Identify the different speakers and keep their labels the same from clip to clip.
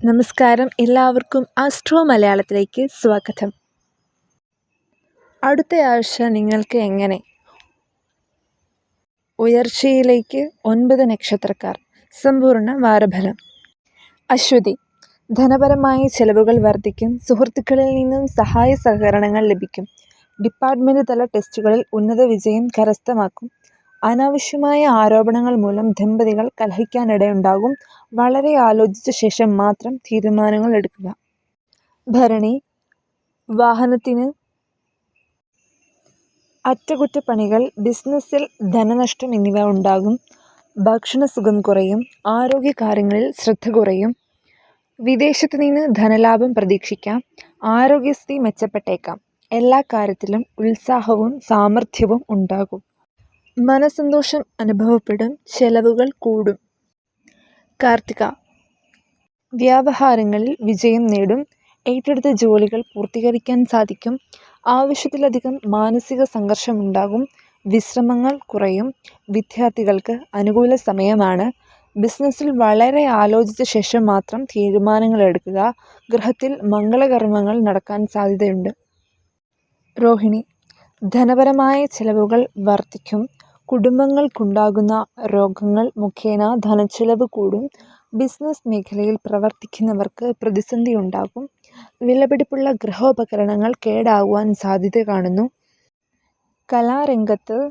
Speaker 1: നമസ്കാരം. എല്ലാവർക്കും ആസ്ട്രോ മലയാളത്തിലേക്ക് സ്വാഗതം. അടുത്ത ആഴ്ച നിങ്ങൾക്ക് എങ്ങനെ? ഉയർച്ചയിലേക്ക് ഒൻപത് നക്ഷത്രക്കാർ. സമ്പൂർണ വാരഫലം. അശ്വതി ധനപരമായ ചെലവുകൾ വർദ്ധിക്കും. സുഹൃത്തുക്കളിൽ നിന്നും സഹായ സഹകരണങ്ങൾ ലഭിക്കും. ഡിപ്പാർട്ട്മെന്റ് തല ടെസ്റ്റുകളിൽ ഉന്നത വിജയം കരസ്ഥമാക്കും. അനാവശ്യമായ ആരോപണങ്ങൾ മൂലം ദമ്പതികൾ കലഹിക്കാനിടയുണ്ടാകും. വളരെ ആലോചിച്ച ശേഷം മാത്രം തീരുമാനങ്ങൾ എടുക്കുക. ഭരണി വാഹനത്തിന് അറ്റകുറ്റപ്പണികൾ ബിസിനസ്സിൽ ധനനഷ്ടം എന്നിവ ഉണ്ടാകും. ഭക്ഷണസുഖം കുറയും ആരോഗ്യകാര്യങ്ങളിൽ ശ്രദ്ധ കുറയും. വിദേശത്ത് നിന്ന് ധനലാഭം പ്രതീക്ഷിക്കാം ആരോഗ്യസ്ഥിതി മെച്ചപ്പെട്ടേക്കാം. എല്ലാ കാര്യത്തിലും ഉത്സാഹവും സാമർഥ്യവും ഉണ്ടാകും. മനസ്സന്തോഷം അനുഭവപ്പെടും ചെലവുകൾ കൂടും. കാർത്തിക വ്യാപാരങ്ങളിൽ വിജയം നേടും ഏറ്റെടുത്ത ജോലികൾ പൂർത്തീകരിക്കാൻ സാധിക്കും ആവശ്യത്തിലധികം മാനസിക സംഘർഷമുണ്ടാകും വിശ്രമങ്ങൾ കുറയും വിദ്യാർത്ഥികൾക്ക് അനുകൂല സമയമാണ്. ബിസിനസ്സിൽ വളരെ ആലോചിച്ച ശേഷം മാത്രം തീരുമാനങ്ങൾ എടുക്കുക ഗൃഹത്തിൽ മംഗളകർമ്മങ്ങൾ നടക്കാൻ സാധ്യതയുണ്ട്. രോഹിണി ധനപരമായ ചിലവുകൾ വർദ്ധിക്കും കുടുംബങ്ങൾക്കുണ്ടാകുന്ന രോഗങ്ങൾ മുഖേന ധനച്ചിലവ് കൂടും. ബിസിനസ് മേഖലയിൽ പ്രവർത്തിക്കുന്നവർക്ക് പ്രതിസന്ധി ഉണ്ടാകും വിലപിടിപ്പുള്ള ഗൃഹോപകരണങ്ങൾ കേടാകുവാൻ സാധ്യത കാണുന്നു. കലാരംഗത്ത്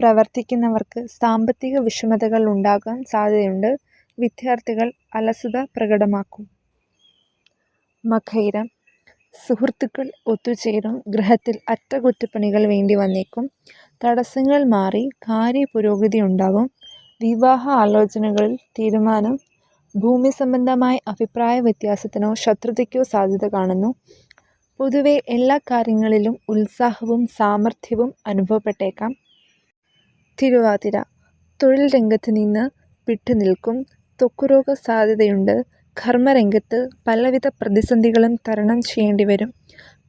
Speaker 1: പ്രവർത്തിക്കുന്നവർക്ക് സാമ്പത്തിക വിഷമതകൾ ഉണ്ടാകാൻ സാധ്യതയുണ്ട്. വിദ്യാർത്ഥികൾ അലസത പ്രകടമാക്കും. മഖൈരം സുഹൃത്തുക്കൾ ഒത്തുചേരും. ഗൃഹത്തിൽ അറ്റകുറ്റപ്പണികൾ വേണ്ടി വന്നേക്കും. തടസ്സങ്ങൾ മാറി കാര്യ പുരോഗതി ഉണ്ടാവും. വിവാഹ ആലോചനകളിൽ തീരുമാനം. ഭൂമി സംബന്ധമായ അഭിപ്രായ വ്യത്യാസത്തിനോ ശത്രുതയ്ക്കോ സാധ്യത കാണുന്നു. പൊതുവെ എല്ലാ കാര്യങ്ങളിലും ഉത്സാഹവും സാമർഥ്യവും അനുഭവപ്പെട്ടേക്കാം. തിരുവാതിര. തൊഴിൽ രംഗത്ത് നിന്ന് വിട്ടുനിൽക്കും ത്വക്കുരോഗ സാധ്യതയുണ്ട്. കർമ്മരംഗത്ത് പലവിധ പ്രതിസന്ധികളും തരണം ചെയ്യേണ്ടി വരും.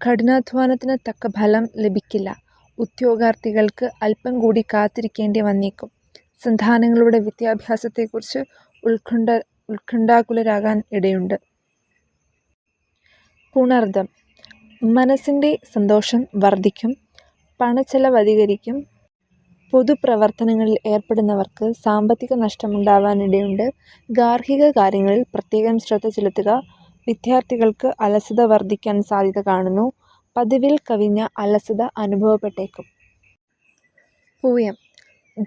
Speaker 1: കഠിനാധ്വാനത്തിന് തക്ക ഫലം ലഭിക്കില്ല. ഉദ്യോഗാർത്ഥികൾക്ക് അല്പം കൂടി കാത്തിരിക്കേണ്ടി വന്നേക്കും. സന്താനങ്ങളുടെ വിദ്യാഭ്യാസത്തെക്കുറിച്ച് ഉത്കണ്ഠ ഉത്കണ്ഠാകുലരാകാൻ ഇടയുണ്ട്. പുണർദം. മനസ്സിന്റെ സന്തോഷം വർദ്ധിക്കും പണച്ചെലവ് അധികരിക്കും പൊതുപ്രവർത്തനങ്ങളിൽ ഏർപ്പെടുന്നവർക്ക് സാമ്പത്തിക നഷ്ടമുണ്ടാവാനിടയുണ്ട്. ഗാർഹിക കാര്യങ്ങളിൽ പ്രത്യേകം ശ്രദ്ധ ചെലുത്തുക വിദ്യാർത്ഥികൾക്ക് അലസത വർദ്ധിക്കാൻ സാധ്യത കാണുന്നു. പതിവിൽ കവിഞ്ഞ അലസത അനുഭവപ്പെട്ടേക്കും. പൂയം.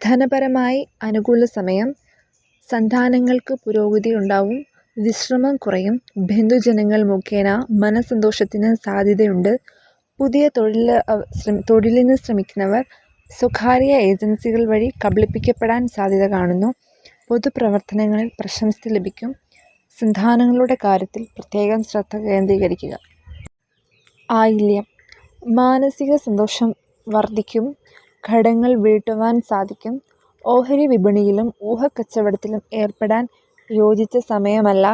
Speaker 1: ധനപരമായി അനുകൂല സമയം. സന്താനങ്ങൾക്ക് പുരോഗതി ഉണ്ടാവും. വിശ്രമം കുറയും. ബന്ധുജനങ്ങൾ മുഖേന മനസന്തോഷത്തിന് സാധ്യതയുണ്ട്. പുതിയ തൊഴിൽ തൊഴിലിന് ശ്രമിക്കുന്നവർ സ്വകാര്യ ഏജൻസികൾ വഴി കബളിപ്പിക്കപ്പെടാൻ സാധ്യത കാണുന്നു. പൊതുപ്രവർത്തനങ്ങളിൽ പ്രശംസ ലഭിക്കും. സന്താനങ്ങളുടെ കാര്യത്തിൽ പ്രത്യേകം ശ്രദ്ധ കേന്ദ്രീകരിക്കുക. ആയില്യം. മാനസിക സന്തോഷം വർദ്ധിക്കും. ഘടങ്ങൾ വീട്ടുവാൻ സാധിക്കും. ഓഹരി വിപണിയിലും ഊഹക്കച്ചവടത്തിലും ഏർപ്പെടാൻ യോജിച്ച സമയമല്ല.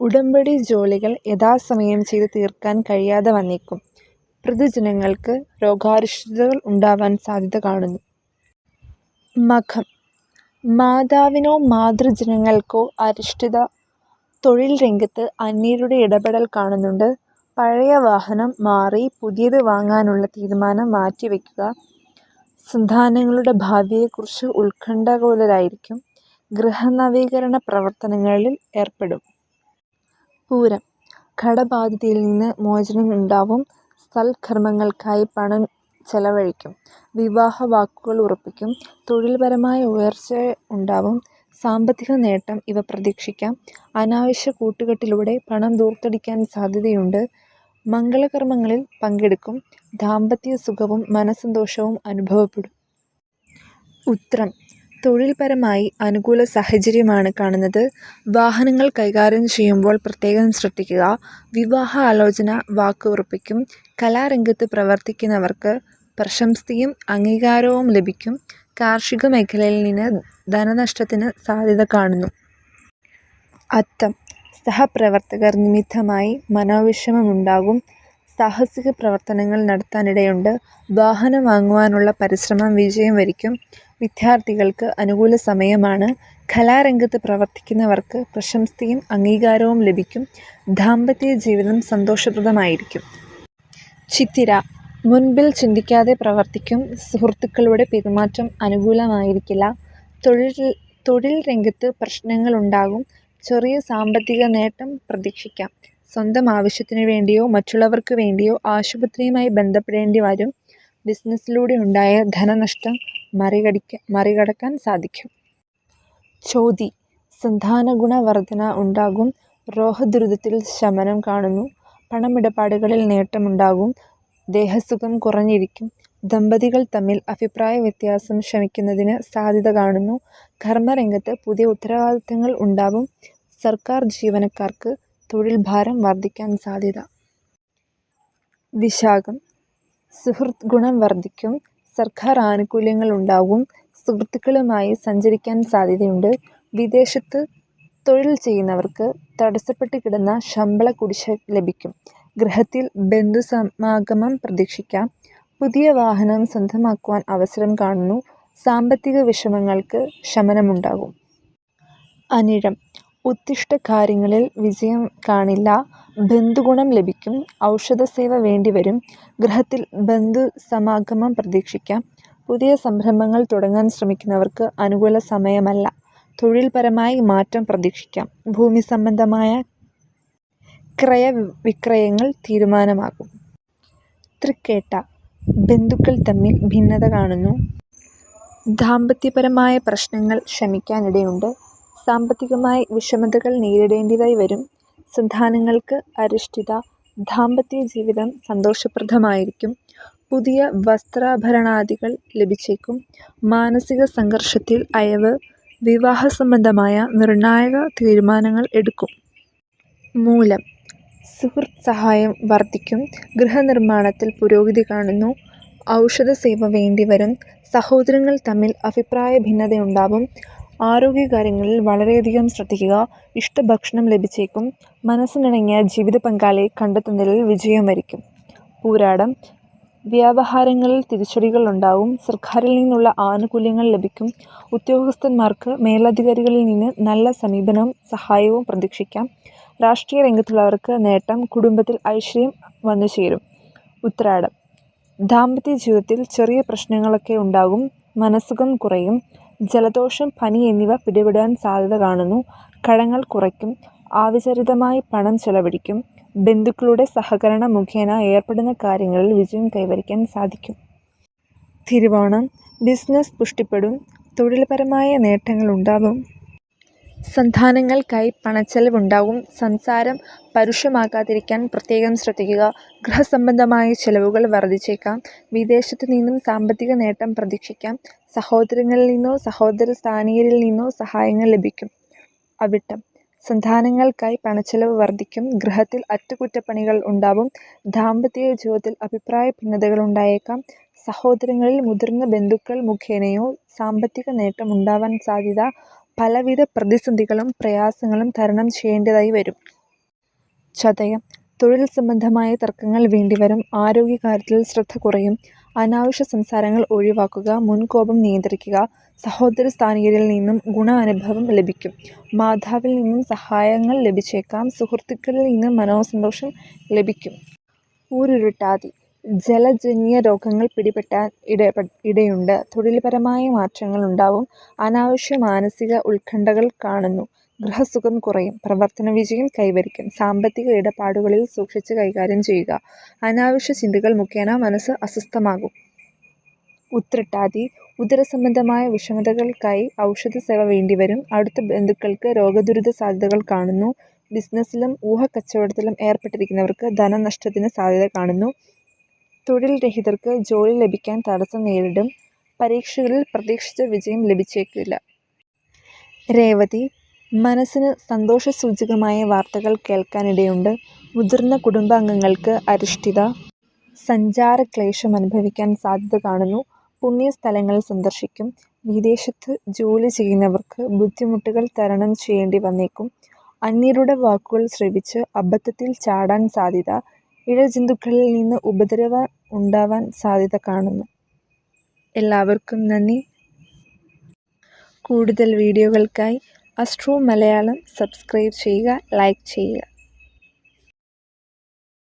Speaker 1: ഉടമ്പടി ജോലികൾ യഥാസമയം ചെയ്ത് തീർക്കാൻ കഴിയാതെ വന്നേക്കും. പൊതുജനങ്ങൾക്ക് രോഗാരിഷ്ടതകൾ ഉണ്ടാവാൻ സാധ്യത കാണുന്നു. മഖം. മാതാവിനോ മാതൃജനങ്ങൾക്കോ അരിഷ്ടത തൊഴിൽ രംഗത്ത് അന്യരുടെ ഇടപെടൽ കാണുന്നുണ്ട്. പഴയ വാഹനം മാറി പുതിയത് വാങ്ങാനുള്ള തീരുമാനം മാറ്റിവെക്കുക സന്താനങ്ങളുടെ ഭാവിയെക്കുറിച്ച് ഉത്കണ്ഠാകുലരായിരിക്കും. ഗൃഹനവീകരണ പ്രവർത്തനങ്ങളിൽ ഏർപ്പെടും. പൂരം. കടബാധ്യതയിൽ നിന്ന് മോചനം ഉണ്ടാവും. സൽക്കർമ്മങ്ങൾക്കായി പണം ചെലവഴിക്കും. വിവാഹ വാക്കുകൾ ഉറപ്പിക്കും. തൊഴിൽപരമായ ഉയർച്ച ഉണ്ടാവും. സാമ്പത്തിക നേട്ടം ഇവ പ്രതീക്ഷിക്കാം. അനാവശ്യ കൂട്ടുകെട്ടിലൂടെ പണം ദൂർത്തടിക്കാൻ സാധ്യതയുണ്ട്. മംഗളകർമ്മങ്ങളിൽ പങ്കെടുക്കും. ദാമ്പത്യ സുഖവും മനസ്സന്തോഷവും അനുഭവപ്പെടും. ഉത്രം. തൊഴിൽപരമായി അനുകൂല സാഹചര്യമാണ് കാണുന്നത്. വാഹനങ്ങൾ കൈകാര്യം ചെയ്യുമ്പോൾ പ്രത്യേകം ശ്രദ്ധിക്കുക. വിവാഹ ആലോചന വാക്കുറപ്പിക്കും കലാരംഗത്ത് പ്രവർത്തിക്കുന്നവർക്ക് പ്രശംസയും അംഗീകാരവും ലഭിക്കും. കാർഷിക മേഖലയിൽ നിന്ന് ധനനഷ്ടത്തിന് സാധ്യത കാണുന്നു. അത്തം. സഹപ്രവർത്തകർ നിമിത്തമായി മനോവിഷമമുണ്ടാകും. സാഹസിക പ്രവർത്തനങ്ങൾ നടത്താനിടയുണ്ട്. വാഹനം വാങ്ങുവാനുള്ള പരിശ്രമം വിജയം വരിക്കും. വിദ്യാർത്ഥികൾക്ക് അനുകൂല സമയമാണ്. കലാരംഗത്ത് പ്രവർത്തിക്കുന്നവർക്ക് പ്രശംസയും അംഗീകാരവും ലഭിക്കും. ദാമ്പത്യ ജീവിതം സന്തോഷപ്രദമായിരിക്കും. ചിത്തിര. മുൻപിൽ ചിന്തിക്കാതെ പ്രവർത്തിക്കും. സുഹൃത്തുക്കളുടെ പെരുമാറ്റം അനുകൂലമായിരിക്കില്ല. തൊഴിൽ തൊഴിൽ രംഗത്ത് പ്രശ്നങ്ങളുണ്ടാകും. ചെറിയ സാമ്പത്തിക നേട്ടം പ്രതീക്ഷിക്കാം. സ്വന്തം ആവശ്യത്തിന് വേണ്ടിയോ മറ്റുള്ളവർക്ക് വേണ്ടിയോ ആശുപത്രിയുമായി ബന്ധപ്പെടേണ്ടി വരും. ബിസിനസ്സിലൂടെ ഉണ്ടായ ധനനഷ്ടം മറികടിക്ക മറികടക്കാൻ സാധിക്കും. ചോതി. സന്താനഗുണവർധന ഉണ്ടാകും. രോഗദുരിതത്തിൽ ശമനം കാണുന്നു. പണമിടപാടുകളിൽ നേട്ടമുണ്ടാകും. ദേഹസുഖം കുറഞ്ഞിരിക്കും. ദമ്പതികൾ തമ്മിൽ അഭിപ്രായ വ്യത്യാസം ശമിക്കുന്നതിന് സാധ്യത കാണുന്നു. കർമ്മരംഗത്ത് പുതിയ ഉത്തരവാദിത്തങ്ങൾ ഉണ്ടാവും സർക്കാർ ജീവനക്കാർക്ക് തൊഴിൽ ഭാരം വർദ്ധിക്കാൻ സാധ്യത. വിശാഖം. സുഹൃത്ത് ഗുണം വർദ്ധിക്കും. സർക്കാർ ആനുകൂല്യങ്ങൾ ഉണ്ടാകും. സുഹൃത്തുക്കളുമായി സഞ്ചരിക്കാൻ സാധ്യതയുണ്ട്. വിദേശത്ത് തൊഴിൽ ചെയ്യുന്നവർക്ക് തടസ്സപ്പെട്ട് കിടന്ന ശമ്പള കുടിശ്ശിക ലഭിക്കും. ഗൃഹത്തിൽ ബന്ധുസമാഗമം പ്രതീക്ഷിക്കാം. പുതിയ വാഹനം സ്വന്തമാക്കുവാൻ അവസരം കാണുന്നു. സാമ്പത്തിക വിഷമങ്ങൾക്ക് ശമനമുണ്ടാകും. അനിഴം. ഉത്തിഷ്ട കാര്യങ്ങളിൽ വിജയം കാണില്ല. ബന്ധുഗുണം ലഭിക്കും. ഔഷധസേവ വേണ്ടിവരും. ഗൃഹത്തിൽ ബന്ധുസമാഗമം പ്രതീക്ഷിക്കാം. പുതിയ സംരംഭങ്ങൾ തുടങ്ങാൻ ശ്രമിക്കുന്നവർക്ക് അനുകൂല സമയമല്ല. തൊഴിൽപരമായി മാറ്റം പ്രതീക്ഷിക്കാം. ഭൂമി സംബന്ധമായ ക്രയവിക്രയങ്ങൾ തീരുമാനമാകും. തൃക്കേട്ട. ബന്ധുക്കൾ തമ്മിൽ ഭിന്നത കാണുന്നു. ദാമ്പത്യപരമായ പ്രശ്നങ്ങൾ ശമിക്കാനിടയുണ്ട്. സാമ്പത്തികമായി വിഷമതകൾ നേരിടേണ്ടതായി വരും. സന്താനങ്ങൾക്ക് അരിഷ്ടിത ദാമ്പത്യ ജീവിതം സന്തോഷപ്രദമായിരിക്കും. പുതിയ വസ്ത്രാഭരണാദികൾ ലഭിച്ചേക്കും. മാനസിക സംഘർഷത്തിൽ അയവ് വിവാഹ സംബന്ധമായ നിർണായക തീരുമാനങ്ങൾ എടുക്കും. മൂലം സുഹൃത്ത് സഹായം വർദ്ധിക്കും. ഗൃഹനിർമ്മാണത്തിൽ പുരോഗതി കാണുന്നു. ഔഷധ സേവ വേണ്ടിവരും. സഹോദരങ്ങൾ തമ്മിൽ അഭിപ്രായ ഭിന്നതയുണ്ടാവും. ആരോഗ്യകാര്യങ്ങളിൽ വളരെയധികം ശ്രദ്ധിക്കുക. ഇഷ്ടഭക്ഷണം ലഭിച്ചേക്കും. മനസ്സിനിണങ്ങിയ ജീവിത പങ്കാളിയെ കണ്ടെത്തുന്നതിൽ വിജയം വരിക്കും. പൂരാടം. വ്യാപാരങ്ങളിൽ തിരിച്ചടികൾ ഉണ്ടാവും സർക്കാരിൽ നിന്നുള്ള ആനുകൂല്യങ്ങൾ ലഭിക്കും. ഉദ്യോഗസ്ഥന്മാർക്ക് മേലധികാരികളിൽ നിന്ന് നല്ല സമീപനവും സഹായവും പ്രതീക്ഷിക്കാം. രാഷ്ട്രീയ രംഗത്തുള്ളവർക്ക് നേട്ടം കുടുംബത്തിൽ ഐശ്വര്യം വന്നു ചേരും. ഉത്രാടം. ദാമ്പത്യ ജീവിതത്തിൽ ചെറിയ പ്രശ്നങ്ങളൊക്കെ ഉണ്ടാകും. മനസ്സുഖം കുറയും. ജലദോഷം പനി എന്നിവ പിടിപെടാൻ സാധ്യത കാണുന്നു. കടങ്ങൾ കുറയ്ക്കും ആവിചരിതമായി പണം ചെലവഴിക്കും ബന്ധുക്കളുടെ സഹകരണം മുഖേന ഏർപ്പെടുന്ന കാര്യങ്ങളിൽ വിജയം കൈവരിക്കാൻ സാധിക്കും. തിരുവോണം ബിസിനസ് പുഷ്ടിപ്പെടും തൊഴിൽപരമായ നേട്ടങ്ങളുണ്ടാകും സന്താനങ്ങൾക്കായി പണച്ചെലവുണ്ടാകും സംസാരം പരുഷമാകാതിരിക്കാൻ പ്രത്യേകം ശ്രദ്ധിക്കുക ഗൃഹസംബന്ധമായ ചെലവുകൾ വർദ്ധിച്ചേക്കാം വിദേശത്തു നിന്നും സാമ്പത്തിക നേട്ടം പ്രതീക്ഷിക്കാം സഹോദരങ്ങളിൽ നിന്നോ സഹോദര സ്ഥാനീയരിൽ നിന്നോ സഹായങ്ങൾ ലഭിക്കും. അവിട്ടം. സന്താനങ്ങൾക്കായി പണച്ചെലവ് വർദ്ധിക്കും. ഗൃഹത്തിൽ അറ്റകുറ്റപ്പണികൾ ഉണ്ടാവും. ദാമ്പത്യ ജീവിതത്തിൽ അഭിപ്രായ ഭിന്നതകൾ ഉണ്ടായേക്കാം. സഹോദരങ്ങളിൽ മുതിർന്ന ബന്ധുക്കൾ മുഖേനയോ സാമ്പത്തിക നേട്ടം ഉണ്ടാവാൻ സാധ്യത പലവിധ പ്രതിസന്ധികളും പ്രയാസങ്ങളും തരണം ചെയ്യേണ്ടതായി വരും. ചതയം. തൊഴിൽ സംബന്ധമായ തർക്കങ്ങൾ വേണ്ടിവരും. ആരോഗ്യകാര്യത്തിൽ ശ്രദ്ധ കുറയും. അനാവശ്യ സംസാരങ്ങൾ ഒഴിവാക്കുക മുൻകോപം നിയന്ത്രിക്കുക സഹോദര സ്ഥാനീയരിൽ നിന്നും ഗുണ അനുഭവം ലഭിക്കും. മാതാവിൽ നിന്നും സഹായങ്ങൾ ലഭിച്ചേക്കാം സുഹൃത്തുക്കളിൽ നിന്നും മനോസന്തോഷം ലഭിക്കും. ഊരുരുട്ടാതി ജലജന്യ രോഗങ്ങൾ പിടിപെട്ടാൻ ഇടപെ ഇടയുണ്ട്. തൊഴിൽപരമായ മാറ്റങ്ങൾ ഉണ്ടാവും. അനാവശ്യ മാനസിക ഉത്കണ്ഠകൾ കാണുന്നു. ഗൃഹസുഖം കുറയും. പ്രവർത്തന വിജയം കൈവരിക്കും. സാമ്പത്തിക ഇടപാടുകളിൽ സൂക്ഷിച്ച് കൈകാര്യം ചെയ്യുക. അനാവശ്യ ചിന്തകൾ മുഖേന മനസ്സ് അസ്വസ്ഥമാകും. ഉത്രട്ടാതി ഉദരസംബന്ധമായ വിഷമതകൾക്കായി ഔഷധ സേവ വേണ്ടിവരും. അടുത്ത ബന്ധുക്കൾക്ക് രോഗദുരിത സാധ്യതകൾ കാണുന്നു. ബിസിനസ്സിലും ഊഹക്കച്ചവടത്തിലും ഏർപ്പെട്ടിരിക്കുന്നവർക്ക് ധനനഷ്ടത്തിന് സാധ്യത കാണുന്നു. തൊഴിൽ രഹിതർക്ക് ജോലി ലഭിക്കാൻ തടസ്സം നേരിടും. പരീക്ഷകളിൽ പ്രതീക്ഷിച്ച വിജയം ലഭിച്ചേക്കില്ല. രേവതി മനസ്സിന് സന്തോഷസൂചകമായ വാർത്തകൾ കേൾക്കാനിടയുണ്ട്. മുതിർന്ന കുടുംബാംഗങ്ങൾക്ക് അരിഷ്ടിത സഞ്ചാരക്ലേശം അനുഭവിക്കാൻ സാധ്യത കാണുന്നു. പുണ്യസ്ഥലങ്ങൾ സന്ദർശിക്കും. വിദേശത്ത് ജോലി ചെയ്യുന്നവർക്ക് ബുദ്ധിമുട്ടുകൾ തരണം ചെയ്യേണ്ടി വന്നേക്കും. അന്യരുടെ വാക്കുകൾ ശ്രവിച്ച് അബദ്ധത്തിൽ ചാടാൻ സാധ്യത ഇഴജന്തുക്കളിൽ നിന്ന് ഉപദ്രവം ഉണ്ടാവാൻ സാധ്യത കാണുന്നു. എല്ലാവർക്കും നന്ദി. കൂടുതൽ വീഡിയോകൾക്കായി അസ്ട്രോ മലയാളം സബ്സ്ക്രൈബ് ചെയ്യുക ലൈക്ക് ചെയ്യുക.